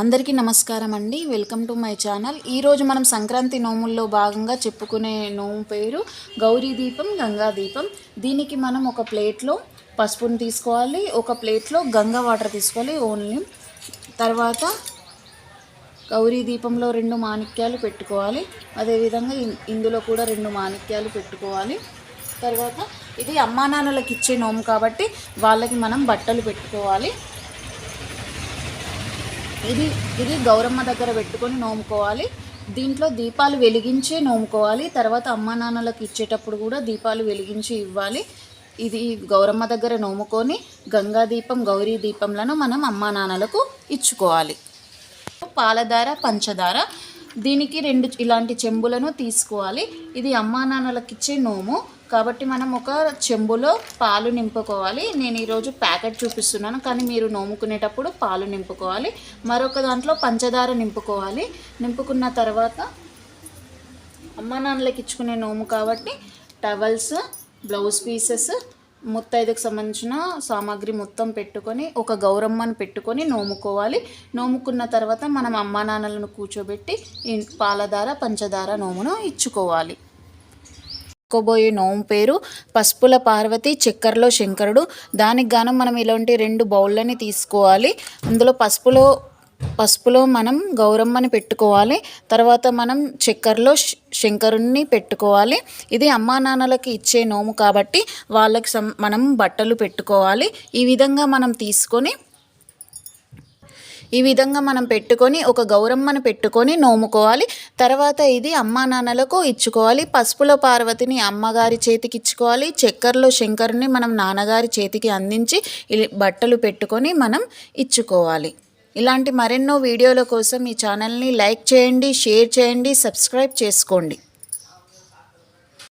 అందరికీ నమస్కారం అండి వెల్కమ్ టు మై ఛానల్. ఈరోజు మనం సంక్రాంతి నోముల్లో భాగంగా చెప్పుకునే నోము పేరు గౌరీ దీపం గంగా దీపం. దీనికి మనం ఒక ప్లేట్లో పసుపుని తీసుకోవాలి ఒక ప్లేట్లో గంగా వాటర్ తీసుకోవాలి ఓన్లీ. తర్వాత గౌరీ దీపంలో రెండు మాణిక్యాలు పెట్టుకోవాలి. అదేవిధంగా ఇందులో కూడా రెండు మాణిక్యాలు పెట్టుకోవాలి. తర్వాత ఇది అమ్మా నాన్నలకు ఇచ్చే నోము కాబట్టి వాళ్ళకి మనం బట్టలు పెట్టుకోవాలి. ఇది ఇది గౌరమ్మ దగ్గర పెట్టుకొని నోముకోవాలి. దీంట్లో దీపాలు వెలిగించే నోముకోవాలి. తర్వాత అమ్మ నాన్నలకు ఇచ్చేటప్పుడు కూడా దీపాలు వెలిగించి ఇవ్వాలి. ఇది గౌరమ్మ దగ్గర నోముకొని గంగా దీపం గౌరీ దీపంలను మనం అమ్మా నాన్నలకు ఇచ్చుకోవాలి. పాలధార పంచదార దీనికి రెండు ఇలాంటి చెంబులను తీసుకోవాలి. ఇది అమ్మా నాన్నలకు ఇచ్చే నోము. కాబట్టి మనం ఒక చెంబులో పాలు నింపుకోవాలి. నేను ఈరోజు ప్యాకెట్ చూపిస్తున్నాను కానీ మీరు నోముకునేటప్పుడు పాలు నింపుకోవాలి. మరొక దాంట్లో పంచదార నింపుకోవాలి. నింపుకున్న తర్వాత అమ్మ నాన్నలకి ఇచ్చుకునే నోము కాబట్టి టవల్స్ బ్లౌజ్ పీసెస్ ముత్తైదుకు సంబంధించిన సామాగ్రి మొత్తం పెట్టుకొని ఒక గౌరమ్మను పెట్టుకొని నోముకోవాలి. నోముకున్న తర్వాత మనం అమ్మా నాన్నలను కూర్చోబెట్టి పాలధార పంచదార నోమును ఇచ్చుకోవాలి. చెప్పుకోబోయే నోము పేరు పసుపుల పార్వతి చక్కెరలో శంకరుడు. దానికి గాను మనం ఇలాంటి రెండు బౌళ్ళని తీసుకోవాలి. అందులో పసుపులో పసుపులో మనం గౌరమ్మని పెట్టుకోవాలి. తర్వాత మనం చక్కెరలో శ- శంకరుణ్ణి పెట్టుకోవాలి. ఇది అమ్మా నాన్నలకి ఇచ్చే నోము కాబట్టి వాళ్ళకి సం మనం బట్టలు పెట్టుకోవాలి. ఈ విధంగా మనం తీసుకొని ఈ విధంగా మనం పెట్టుకొని ఒక గౌరమ్మను పెట్టుకొని నోముకోవాలి. తర్వాత ఇది అమ్మా నాన్నలకు ఇచ్చుకోవాలి. పసుపులో పార్వతిని అమ్మగారి చేతికి ఇచ్చుకోవాలి. చక్కెరలో శంకరుని మనం నాన్నగారి చేతికి అందించి బట్టలు పెట్టుకొని మనం ఇచ్చుకోవాలి. ఇలాంటి మరెన్నో వీడియోల కోసం ఈ ఛానల్ని లైక్ చేయండి షేర్ చేయండి సబ్స్క్రైబ్ చేసుకోండి.